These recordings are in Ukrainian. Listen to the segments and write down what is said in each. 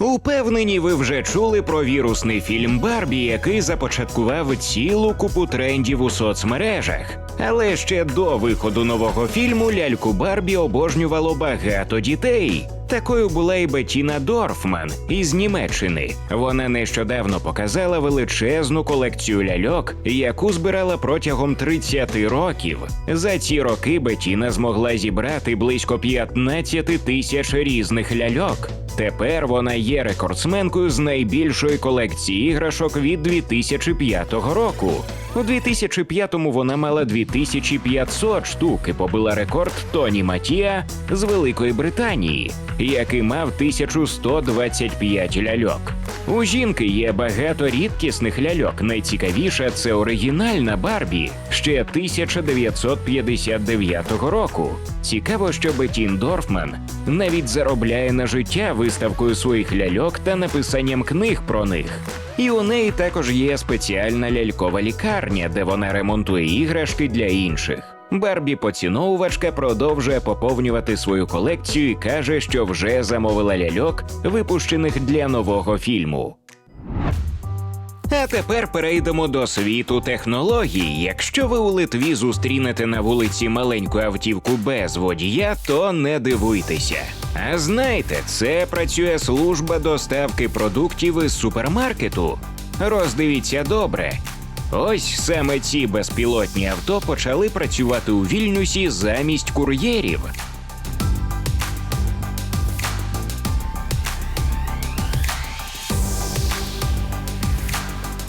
Упевнені, ви вже чули про вірусний фільм Барбі, який започаткував цілу купу трендів у соцмережах. Але ще до виходу нового фільму ляльку Барбі обожнювало багато дітей. Такою була і Бетіна Дорфман із Німеччини. Вона нещодавно показала величезну колекцію ляльок, яку збирала протягом 30 років. За ці роки Бетіна змогла зібрати близько 15 тисяч різних ляльок. Тепер вона є рекордсменкою з найбільшої колекції іграшок від 2005 року. У 2005-му вона мала 2500 штук і побила рекорд Тоні Матія з Великої Британії, який мав 1125 ляльок. У жінки є багато рідкісних ляльок. Найцікавіша це оригінальна Барбі ще 1959 року. Цікаво, що Бетін Дорфман навіть заробляє на життя виставкою своїх ляльок та написанням книг про них. І у неї також є спеціальна лялькова лікарня, де вона ремонтує іграшки для інших. Барбі поціновувачка продовжує поповнювати свою колекцію і каже, що вже замовила ляльок, випущених для нового фільму. А тепер перейдемо до світу технологій. Якщо ви у Литві зустрінете на вулиці маленьку автівку без водія, то не дивуйтеся. А знайте, це працює служба доставки продуктів із супермаркету. Роздивіться добре. Ось саме ці безпілотні авто почали працювати у Вільнюсі замість кур'єрів.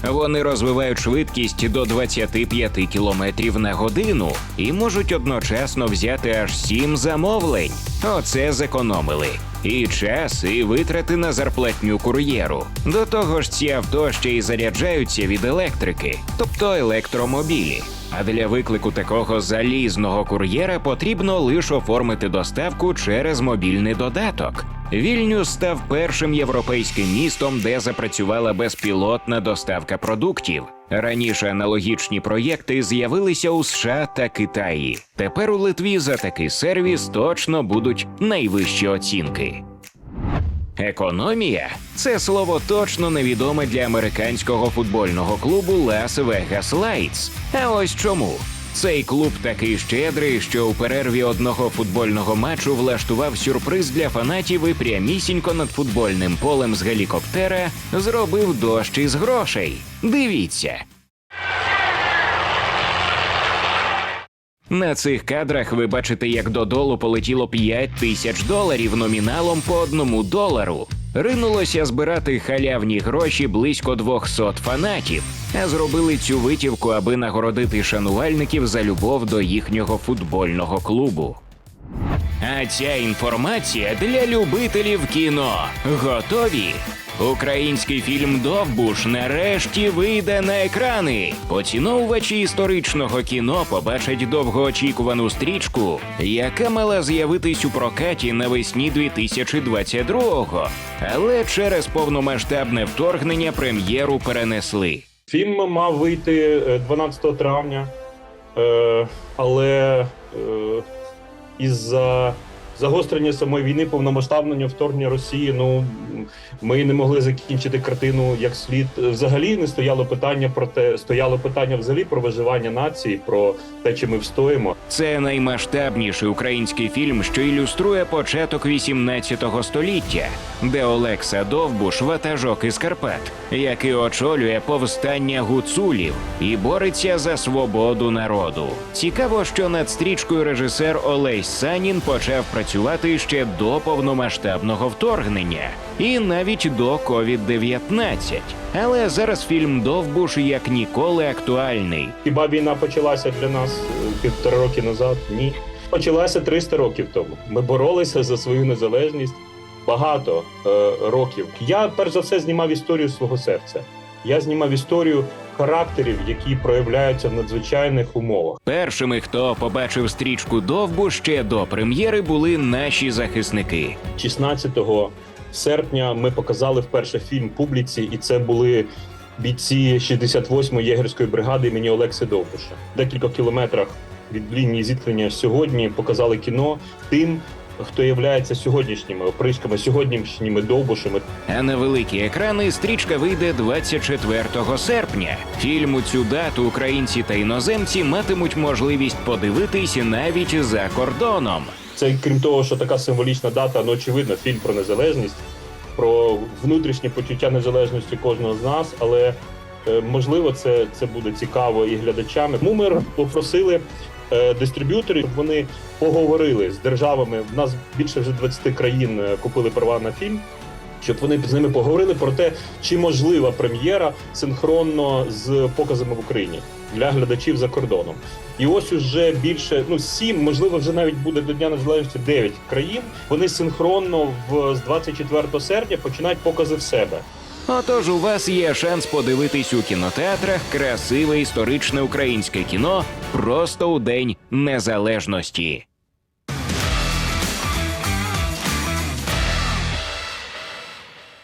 Вони розвивають швидкість до 25 км на годину і можуть одночасно взяти аж 7 замовлень. Оце зекономили. І час, і витрати на зарплатню кур'єру. До того ж, ці авто ще й заряджаються від електрики, тобто електромобілі. А для виклику такого залізного кур'єра потрібно лише оформити доставку через мобільний додаток. Вільнюс став першим європейським містом, де запрацювала безпілотна доставка продуктів. Раніше аналогічні проєкти з'явилися у США та Китаї. Тепер у Литві за такий сервіс точно будуть найвищі оцінки. Економія це слово точно невідоме для американського футбольного клубу Las Vegas Lights. А ось чому. Цей клуб такий щедрий, що у перерві одного футбольного матчу влаштував сюрприз для фанатів і прямісінько над футбольним полем з гелікоптера зробив дощ із грошей. Дивіться. На цих кадрах ви бачите, як додолу полетіло 5 тисяч доларів номіналом по одному долару. Ринулося збирати халявні гроші близько 200 фанатів, а зробили цю витівку, аби нагородити шанувальників за любов до їхнього футбольного клубу. А ця інформація для любителів кіно. Готові? Український фільм Довбуш нарешті вийде на екрани. Поціновувачі історичного кіно побачать довгоочікувану стрічку, яка мала з'явитись у прокаті навесні 2022-го. Але через повномасштабне вторгнення прем'єру перенесли. Фільм мав вийти е, 12 травня, е, але е, із-за загострення самої війни, повномасштабного вторгнення Росії, ну ми не могли закінчити картину як слід. Взагалі не стояло питання про те, стояло питання взагалі про виживання нації, про те, чи ми встоїмо. Це наймасштабніший український фільм, що ілюструє початок 18 століття, де Олекса Довбуш ватажок із Карпат, який очолює повстання гуцулів і бореться за свободу народу. Цікаво, що над стрічкою режисер Олесь Санін почав працювати ще до повномасштабного вторгнення і навіть до COVID-19. Але зараз фільм Довбуш як ніколи актуальний. Хіба війна почалася для нас е, півтора роки назад? Ні. Почалася 300 років тому. Ми боролися за свою незалежність, багато е, років. Я перш за все знімав історію свого серця. Я знімав історію характерів, які проявляються в надзвичайних умовах. Першими, хто побачив стрічку довбу ще до прем'єри, були наші захисники. 16 серпня ми показали вперше фільм публіці, і це були бійці 68-ї єгерської бригади імені Олекси Довбуша. Декілька кілометрах від лінії зіткнення сьогодні показали кіно тим, хто є сьогоднішніми опришками, сьогоднішніми довбушами. А на великі екрани стрічка вийде 24 серпня. Фільм у цю дату українці та іноземці матимуть можливість подивитись навіть за кордоном. Це крім того, що така символічна дата, ну очевидно, фільм про незалежність, про внутрішнє почуття незалежності кожного з нас, але е, можливо, це, це буде цікаво і глядачам. Тому ми попросили е, дистриб'юторів, щоб вони поговорили з державами. В нас більше вже 20 країн е, купили права на фільм. Щоб вони з ними поговорили про те, чи можлива прем'єра синхронно з показами в Україні для глядачів за кордоном. І ось уже більше ну сім, можливо, вже навіть буде до Дня Незалежності 9 країн. Вони синхронно в з 24 серпня починають покази в себе. Отож, у вас є шанс подивитись у кінотеатрах красиве історичне українське кіно просто у День Незалежності.